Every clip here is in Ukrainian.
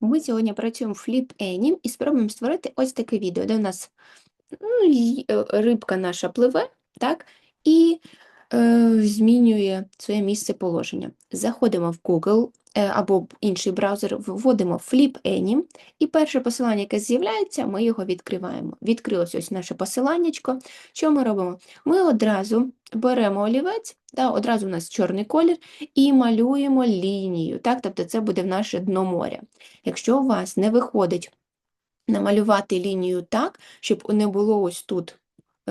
Ми сьогодні працюємо в Flip Anim і спробуємо створити ось таке відео, де у нас ну, е, рибка наша пливе, так, і е, змінює своє місце положення. Заходимо в Google е, або інший браузер, вводимо Flip Anim, і перше посилання, яке з'являється, ми його відкриваємо. Відкрилось ось наше посиланнячко. Що ми робимо? Ми одразу беремо олівець, да, одразу у нас чорний колір, і малюємо лінію. Так? Тобто це буде в наше дно моря. Якщо у вас не виходить намалювати лінію так, щоб не було ось тут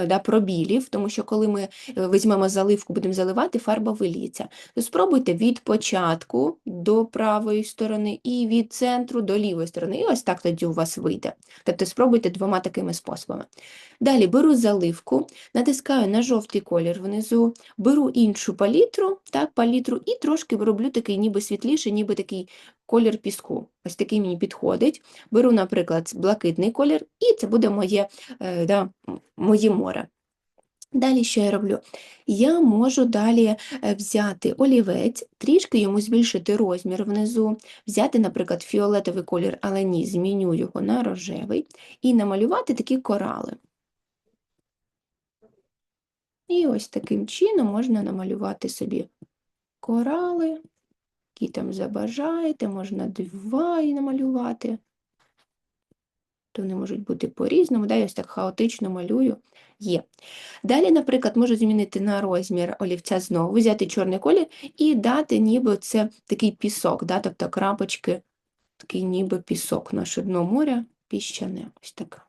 да, пробілів, тому що коли ми е, візьмемо заливку, будемо заливати, фарба виліється, то спробуйте від початку до правої сторони і від центру до лівої сторони. І ось так тоді у вас вийде. Тобто спробуйте двома такими способами. Далі беру заливку, натискаю на жовтий колір внизу, беру іншу палітру, так, палітру, і трошки роблю такий ніби світліший, ніби такий колір піску. Ось такий мені підходить. Беру, наприклад, блакитний колір, і це буде моє, е, да, моє море. Далі що я роблю? Я можу далі е, взяти олівець, трішки йому збільшити розмір внизу, взяти, наприклад, фіолетовий колір, але ні, зміню його на рожевий, і намалювати такі корали. І ось таким чином можна намалювати собі корали, які там забажаєте, можна два і намалювати. То вони можуть бути по-різному, да, я ось так хаотично малюю. Є. Далі, наприклад, можу змінити на розмір олівця знову, взяти чорний колір і дати ніби це такий пісок, да, тобто крапочки, такий ніби пісок, наше дно моря, піщане, ось так.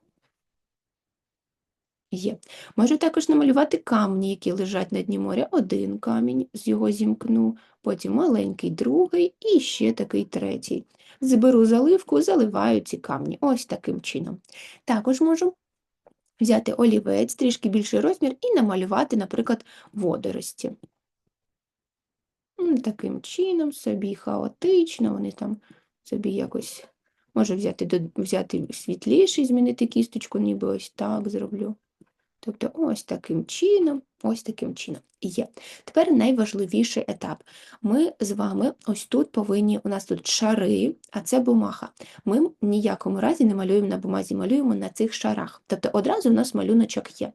Є. Можу також намалювати камні, які лежать на дні моря. Один камінь, з його зімкну, потім маленький другий і ще такий третій. Зберу заливку, заливаю ці камні. Ось таким чином. Також можу взяти олівець, трішки більший розмір, і намалювати, наприклад, водорості. Таким чином, собі хаотично, вони там собі якось. Можу взяти, взяти світліший, змінити кісточку, ніби ось так зроблю. Тобто ось таким чином, ось таким чином. Є. Тепер найважливіший етап. Ми з вами ось тут повинні, у нас тут шари, а це бумага. Ми ніякому разі не малюємо на бумазі, малюємо на цих шарах. Тобто одразу у нас малюночок є.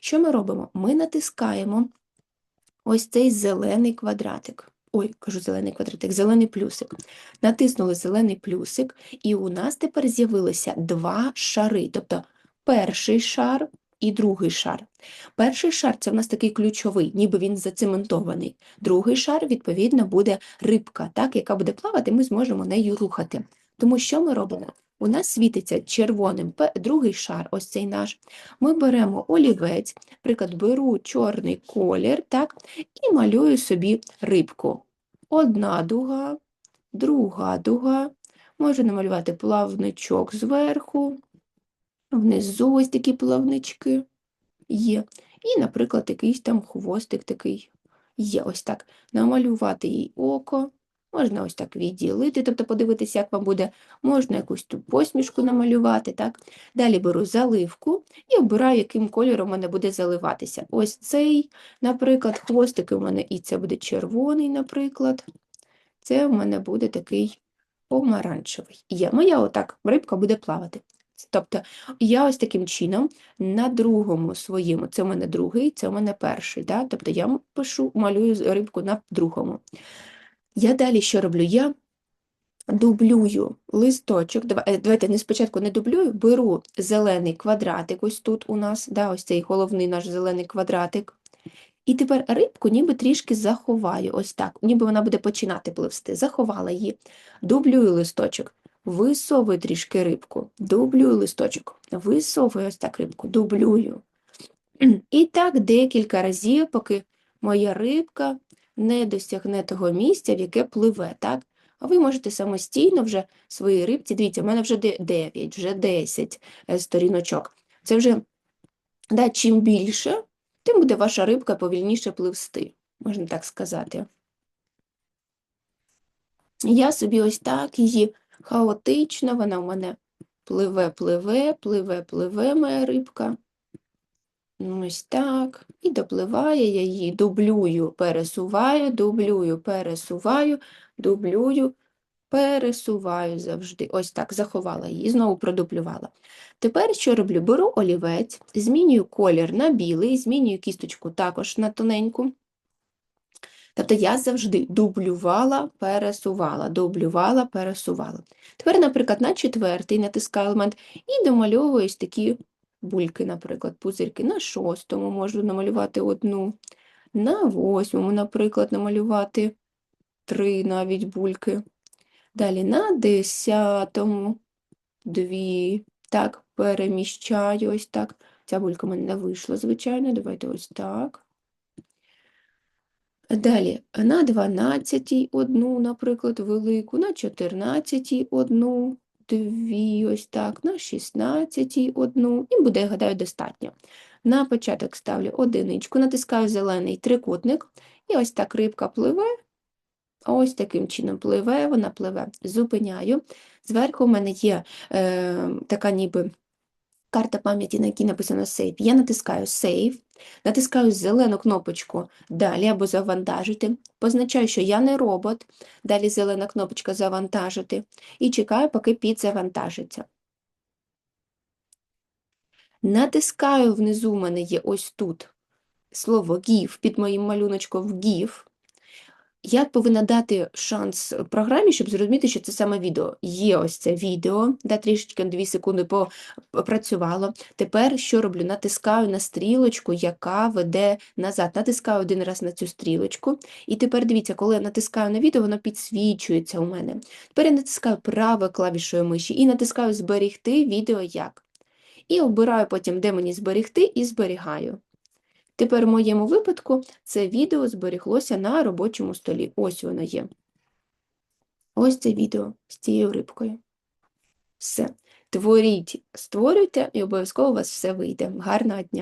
Що ми робимо? Ми натискаємо ось цей зелений квадратик. Ой, кажу зелений квадратик, зелений плюсик. Натиснули зелений плюсик, і у нас тепер з'явилося два шари. Тобто перший шар і другий шар. Перший шар це в нас такий ключовий, ніби він зацементований. Другий шар, відповідно, буде рибка, так, яка буде плавати, ми зможемо нею рухати. Тому що ми робимо? У нас світиться червоним другий шар, ось цей наш. Ми беремо олівець, наприклад, беру чорний колір, так, і малюю собі рибку. Одна дуга, друга дуга. Можу намалювати плавничок зверху, внизу ось такі плавнички є. І, наприклад, якийсь там хвостик такий є. Ось так. Намалювати їй око. Можна ось так відділити, тобто подивитися, як вам буде. Можна якусь ту посмішку намалювати. Так? Далі беру заливку і обираю, яким кольором у мене буде заливатися. Ось цей, наприклад, хвостик у мене, і це буде червоний, наприклад. Це в мене буде такий помаранчевий. Є. Моя отак рибка буде плавати. Тобто я ось таким чином на другому своєму, це в мене другий, це в мене перший. Да? Тобто я пишу, малюю рибку на другому. Я далі що роблю? Я дублюю листочок. Е, Давайте не спочатку не дублюю, беру зелений квадратик, ось тут у нас, да, ось цей головний наш зелений квадратик. І тепер рибку ніби трішки заховаю, ось так, ніби вона буде починати пливсти. Заховала її, дублюю листочок, висовую трішки рибку, дублюю листочок, висовую ось так рибку, дублюю. І так декілька разів, поки моя рибка не досягне того місця, в яке пливе, так? А ви можете самостійно вже своїй рибці, дивіться, в мене вже 9, вже 10 е, сторіночок. Це вже, да, чим більше, тим буде ваша рибка повільніше пливсти, можна так сказати. Я собі ось так її хаотично, вона в мене пливе, пливе, пливе, пливе моя рибка. Ну, Ось так. І допливає, я її дублюю, пересуваю, дублюю, пересуваю, дублюю, пересуваю завжди. Ось так, заховала її, знову продублювала. Тепер що роблю? Беру олівець, змінюю колір на білий, змінюю кісточку також на тоненьку. Тобто я завжди дублювала, пересувала, дублювала, пересувала. Тепер, наприклад, на четвертий натискаю елемент і домальовую ось такі бульки, наприклад, пузирки. На шостому можу намалювати одну, на восьмому, наприклад, намалювати три навіть бульки. Далі на десятому дві. Так, переміщаю ось так. Ця булька в мене не вийшла, звичайно. Давайте ось так. Далі на 12 одну, наприклад, велику, на 14 одну, дві, ось так, на 16 одну, і буде, я гадаю, достатньо. На початок ставлю одиничку, натискаю зелений трикутник, і ось так рибка пливе, ось таким чином пливе, вона пливе, зупиняю. Зверху в мене є е, така ніби карта пам'яті, на якій написано Save. Я натискаю Save, натискаю зелену кнопочку Далі або Завантажити. Позначаю, що я не робот. Далі зелена кнопочка Завантажити. І чекаю, поки підзавантажиться. Натискаю внизу, в мене є ось тут слово GIF, під моїм малюночком в GIF. Я повинна дати шанс програмі, щоб зрозуміти, що це саме відео. Є ось це відео, де трішечки на 2 секунди попрацювало. Тепер що роблю? Натискаю на стрілочку, яка веде назад. Натискаю один раз на цю стрілочку. І тепер дивіться, коли я натискаю на відео, воно підсвічується у мене. Тепер я натискаю правою клавішою миші і натискаю Зберегти відео як. І обираю потім, де мені зберегти, і зберігаю. Тепер в моєму випадку це відео зберіглося на робочому столі. Ось воно є. Ось це відео з цією рибкою. Все. Творіть, створюйте, і обов'язково у вас все вийде. Гарного дня!